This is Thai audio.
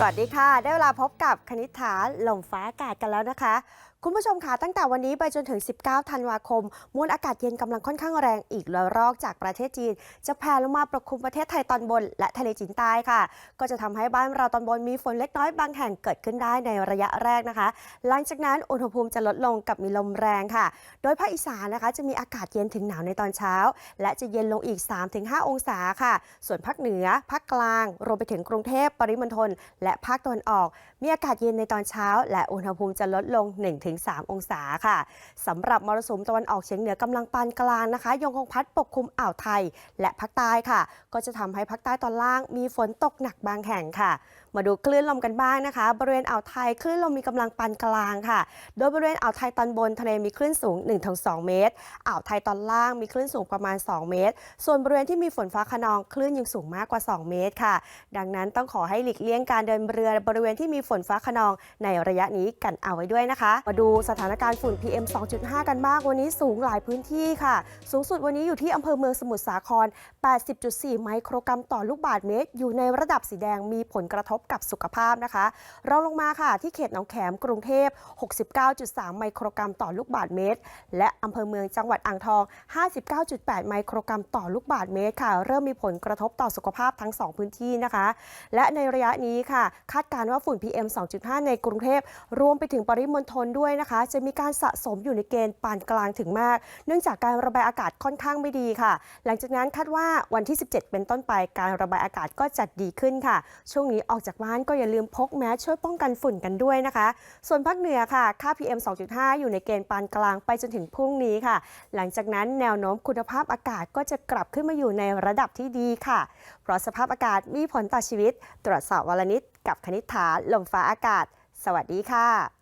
สวัสดีค่ะ ได้เวลาพบกับคณิษฐาลมฟ้าอากาศกันแล้วนะคะ คุณผู้ชมคะตั้งแต่วันนี้ไปจนถึง 19 ธันวาคม มวลอากาศเย็นกำลังค่อนข้างแรงอีกระลอกจากประเทศจีน จะแผ่ลงมาปกคลุมประเทศไทยตอนบน และทะเลจีนใต้ค่ะ ก็จะทำให้บ้านเราตอนบนมีฝนเล็กน้อยบางแห่งเกิดขึ้นได้ในระยะแรกนะคะ หลังจากนั้นอุณหภูมิจะลดลงกับมีลมแรงค่ะ โดยภาคอีสานนะคะจะมีอากาศเย็นถึงหนาวในตอนเช้า และจะเย็นลงอีก 3-5 องศาค่ะ ส่วนภาคเหนือภาคกลาง รวมไปถึงกรุงเทพปริมณฑลและภาคตะวันออก มีอากาศเย็นในตอนเช้า และอุณหภูมิจะลดลง 1-3 องศาค่ะสำหรับมรสุมตะวันออกเฉียงเหนือกำลังปานกลางนะคะ ยังคงพัดปกคลุมอ่าวไทย และภาคใต้ค่ะ ก็จะทำให้ภาคใต้ตอนล่างมีฝนตกหนักบางแห่งค่ะ มาดูคลื่นลมกันบ้างนะคะ บริเวณอ่าวไทยคลื่นลมมีกำลังปานกลางค่ะ โดยบริเวณอ่าวไทยตอนบนทะเลมีคลื่นสูง 1-2 เมตร อ่าวไทยตอนล่างมีคลื่นสูงประมาณ 2 เมตร ส่วนบริเวณที่มีฝนฟ้าขนองคลื่นยังสูงมากกว่า 2 เมตรค่ะ ดังนั้นต้องขอให้หลีกเลี่ยงการเดินเรือบริเวณที่มีฝนฟ้าขนองในระยะนี้กันเอาไว้ด้วยนะคะ มาดูสถานการณ์ฝุ่น PM 2.5 กันบ้างวันนี้สูงหลายพื้นที่ค่ะ สูงสุดวันนี้อยู่ที่อำเภอเมืองสมุทรสาคร 80.4 ไมโครกรัมต่อลูกบาศก์เมตร อยู่ในระดับสีแดงมีผลกระทบกับสุขภาพนะคะรองลงมาค่ะที่เขตหนองแขมกรุงเทพ 69.3 ไมโครกรัมต่อลูกบาศก์เมตร และอำเภอเมืองจังหวัดอ่างทอง 59.8 ไมโครกรัมต่อลูกบาศก์เมตรค่ะ เริ่มมีผลกระทบต่อสุขภาพทั้ง 2 พื้นที่นะคะ และในระยะนี้ค่ะคาดการณ์ว่าฝุ่น PM 2.5 ในกรุงเทพรวมไปถึงปริมณฑลด้วยนะคะ จะมีการสะสมอยู่ในเกณฑ์ปานกลางถึงมาก เนื่องจากการระบายอากาศค่อนข้างไม่ดีค่ะ หลังจากนั้นคาดว่าวันที่ 17 เป็นต้นไปการระบายอากาศก็จะดีขึ้นค่ะ ช่วงนี้ออกจากบ้านก็อย่าลืมพกแมสช่วยป้องกันฝุ่นกันด้วยนะคะ ส่วนภาคเหนือค่ะ ค่า PM 2.5 อยู่ในเกณฑ์ปานกลางไปจนถึงพรุ่งนี้ค่ะ หลังจากนั้นแนวโน้มคุณภาพอากาศก็จะกลับขึ้นมาอยู่ในระดับที่ดีค่ะ เพราะสภาพอากาศมีผลต่อชีวิต ตรวจสอบวันละนิดกับคณิษฐาลมฟ้าอากาศ สวัสดีค่ะ